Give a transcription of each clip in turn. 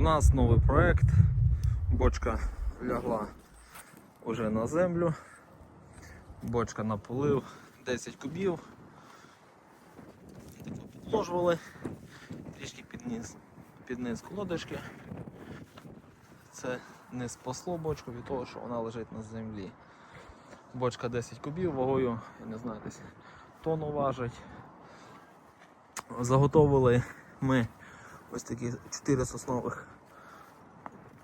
У нас новий проект. Бочка лягла уже на землю. Бочка на полив 10 кубів. Підложували. Трішки під низ, колодочки. Це не спасло бочку від того, що вона лежить на землі. Бочка 10 кубів вагою, я не знаю, десь тонну важить. Заготовили ми ось такі 4 соснових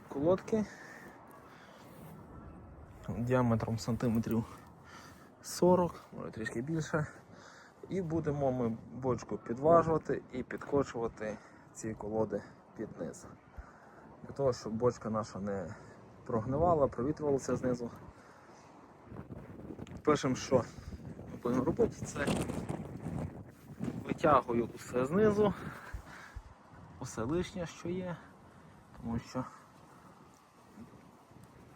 колодки діаметром сантиметрів 40, може трішки більше. І будемо ми бочку підважувати і підкочувати ці колоди під низ. Для того, щоб бочка наша не прогнивала, провітрювалася знизу. Першим, що ми будемо робити, це витягую усе знизу, усе лишнє, що є, тому що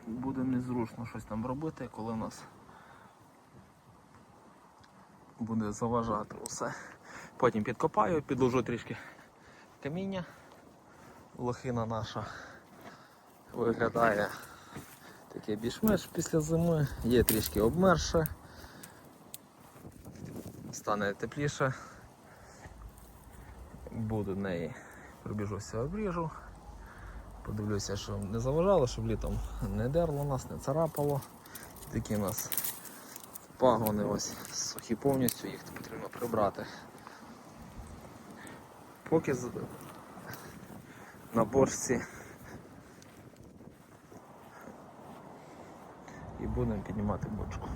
буде незручно щось там робити, коли нас буде заважати усе. Потім підкопаю, підложу трішки каміння. Лохина наша виглядає таке більш-менш після зими, є трішки обмерше, стане тепліше, буду неї пробіжуся, обріжу. Подивлюся, щоб не заважало, щоб літом не дерло нас, не царапало. Такі у нас пагони ось сухі повністю, їх потрібно прибрати. Поки на борщці і будемо піднімати бочку.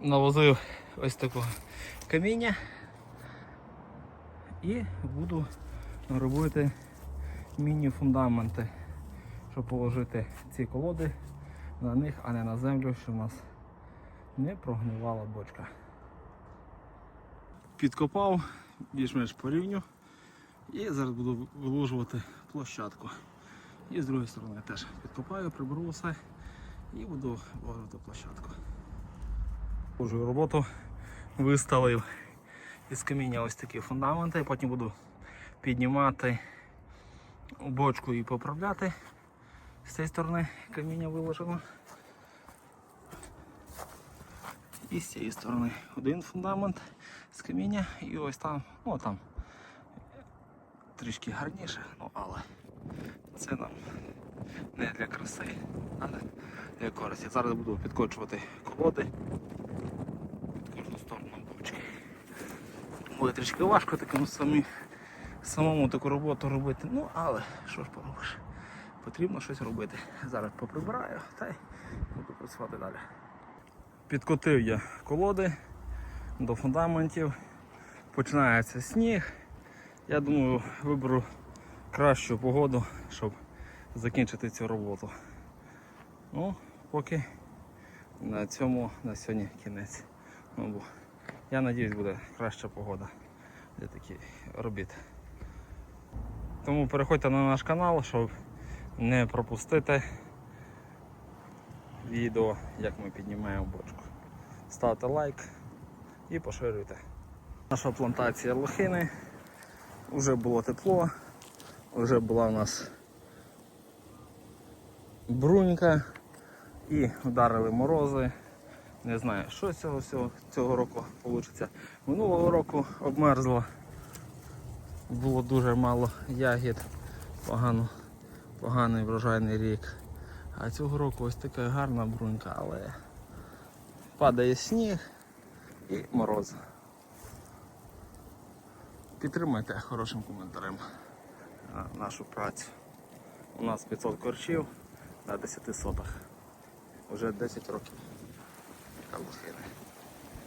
Навозив ось такого каміння і буду робити міні-фундаменти, щоб положити ці колоди на них, а не на землю, щоб у нас не прогнивала бочка. Підкопав більш-менш по рівню і зараз буду виложувати площадку. І з другої сторони теж підкопаю, приберу все і буду виложувати площадку. Божу роботу виставив із каміння ось такі фундаменти, потім буду піднімати бочку і поправляти. З цієї сторони каміння виложено. І з цієї сторони один фундамент з каміння і ось там, ну там трішки гарніше, ну але це нам не для краси, а для користі. Зараз буду підкочувати колоди під кожну сторону бочки. Буде трішки важко такому самі, самому таку роботу робити, ну але що ж поробиш, потрібно щось робити. Зараз поприбираю та й буду працювати далі. Підкотив я колоди до фундаментів. Починається сніг. Я думаю, виберу кращу погоду, щоб закінчити цю роботу. Ну, поки на цьому на сьогодні кінець. Ну, бо я сподіваюся, буде краща погода для таких робіт. Тому переходьте на наш канал, щоб не пропустити відео, як ми піднімаємо бочку. Ставте лайк і поширюйте. Наша плантація лохини. Вже було тепло, вже була у нас брунька і вдарили морози. Не знаю, що з цього цього року вийде. Минулого року обмерзло, було дуже мало ягід, погано, поганий врожайний рік. А цього року ось така гарна брунька, але падає сніг і мороз. Підтримайте хорошим коментарем нашу працю. У нас 500 корчів на 10 сотах. Уже 10 років. Така лохина.